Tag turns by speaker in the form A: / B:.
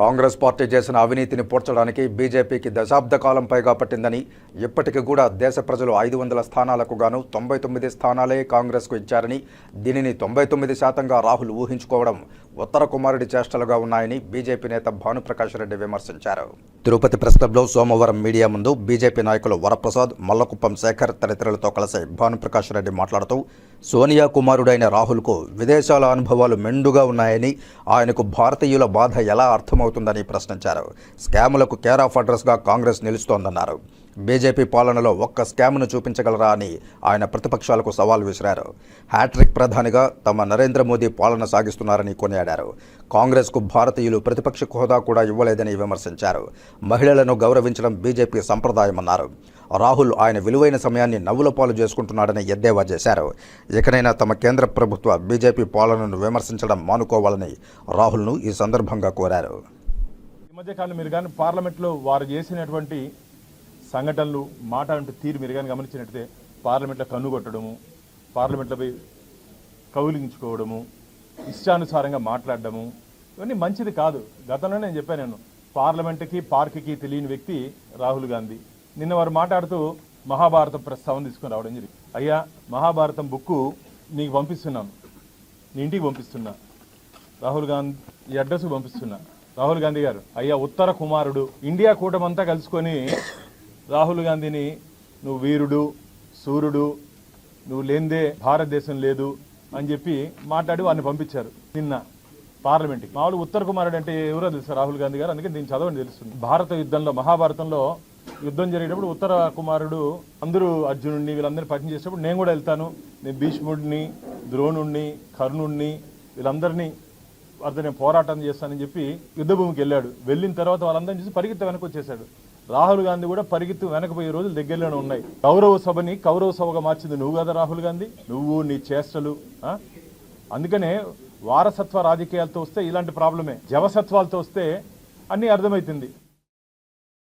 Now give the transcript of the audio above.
A: Congress party చేసిన అవినీతిని పూడ్చడానికి బీజేపీకి దశాబ్ద కాలం పైగా పట్టిందని ఇప్పటికి కూడా దేశ ప్రజలు ఐదు వందల స్థానాలకు గాను తొంభై తొమ్మిది స్థానాలే కాంగ్రెస్కు ఇచ్చారని దీనిని తొంభై తొమ్మిది శాతంగా రాహుల్ ఊహించుకోవడం ఉత్తర కుమారుడి చేష్టలుగా ఉన్నాయని బీజేపీ నేత భానుప్రకాష్ రెడ్డి విమర్శించారు. తిరుపతి ప్రెస్ క్లబ్లో సోమవారం మీడియా ముందు బీజేపీ నాయకులు వరప్రసాద్ మల్లకుప్పం శేఖర్ తదితరులతో కలిసి భానుప్రకాష్ రెడ్డి మాట్లాడుతూ సోనియా కుమారుడైన రాహుల్కు విదేశాల అనుభవాలు మెండుగా ఉన్నాయని ఆయనకు భారతీయుల బాధ ఎలా అర్థమవుతుందని ప్రశ్నించారు. స్కాములకు కేర్ ఆఫ్ అడ్రస్గా కాంగ్రెస్ నిలుస్తోందన్నారు. బీజేపీ పాలనలో ఒక్క స్కామ్ను చూపించగలరా అని ఆయన ప్రతిపక్షాలకు సవాల్ విసిరారు. హ్యాట్రిక్ ప్రధానిగా తమ నరేంద్ర మోదీ పాలన సాగిస్తున్నారని కొనియాడారు. కాంగ్రెస్కు భారతీయులు ప్రతిపక్ష హోదా కూడా ఇవ్వలేదని విమర్శించారు. మహిళలను గౌరవించడం బీజేపీ సంప్రదాయమన్నారు. రాహుల్ ఆయన విలువైన సమయాన్ని నవ్వుల పాలు చేసుకుంటున్నాడని ఎద్దేవా చేశారు. ఇకనైనా తమ కేంద్ర ప్రభుత్వ బీజేపీ పాలనను విమర్శించడం మానుకోవాలని రాహుల్ను ఈ సందర్భంగా కోరారు.
B: ఈ మధ్య కాలం మీరు కానీ పార్లమెంట్లో వారు చేసినటువంటి సంఘటనలు మాట్లాడే తీరు మీరు కానీ పార్లమెంట్లో కన్నుగొట్టడము పార్లమెంట్లపై పార్లమెంట్లో పోయి కౌలించుకోవడము ఇష్టానుసారంగా మాట్లాడడము ఇవన్నీ మంచిది కాదు. గతంలో నేను చెప్పాను నేను పార్లమెంట్కి పార్క్కి తెలియని వ్యక్తి రాహుల్ గాంధీ. నిన్న వారు మాట్లాడుతూ మహాభారతం ప్రస్తావన తీసుకుని రావడం జరిగింది. అయ్యా మహాభారతం బుక్కు నీకు పంపిస్తున్నాను నీ ఇంటికి పంపిస్తున్నా. రాహుల్ గాంధీ ఈ అడ్రస్ పంపిస్తున్నా. రాహుల్ గాంధీ గారు అయ్యా ఉత్తర కుమారుడు ఇండియా కూటమంతా కలుసుకొని రాహుల్ గాంధీని నువ్వు వీరుడు సూర్యుడు నువ్వు లేనిదే భారతదేశం లేదు అని చెప్పి మాట్లాడి వారిని పంపించారు నిన్న పార్లమెంట్కి. మామూలు ఉత్తర కుమారుడు అంటే ఎవరో తెలుసు రాహుల్ గాంధీ గారు? అందుకే దీన్ని చదవండి తెలుస్తుంది. భారత యుద్ధంలో మహాభారతంలో యుద్ధం జరిగేటప్పుడు ఉత్తర కుమారుడు అందరూ అర్జునుడిని వీళ్ళందరినీ పరిచయం చేసేటప్పుడు నేను కూడా వెళ్తాను. నేను భీష్ముడిని ద్రోణుణ్ణి కర్ణుణ్ణి వీళ్ళందరినీ అతను నేను పోరాటం చేస్తానని చెప్పి యుద్ధభూమికి వెళ్ళాడు. వెళ్ళిన తర్వాత వాళ్ళందరినీ చూసి పరిగెత్త వెనక్కి వచ్చేసాడు రాహుల్ గాంధీ కూడా పరిగెత్తు వెనకపోయే రోజులు దగ్గరలోనే ఉన్నాయి. కౌరవ సభని కౌరవ సభగా మార్చింది నువ్వు కదా రాహుల్ గాంధీ? నువ్వు నీ చేష్టలు ఆ? అందుకనే వారసత్వ రాజకీయాలతో వస్తే ఇలాంటి ప్రాబ్లమే. జవసత్వాలతో వస్తే అన్నీ అర్థమవుతుంది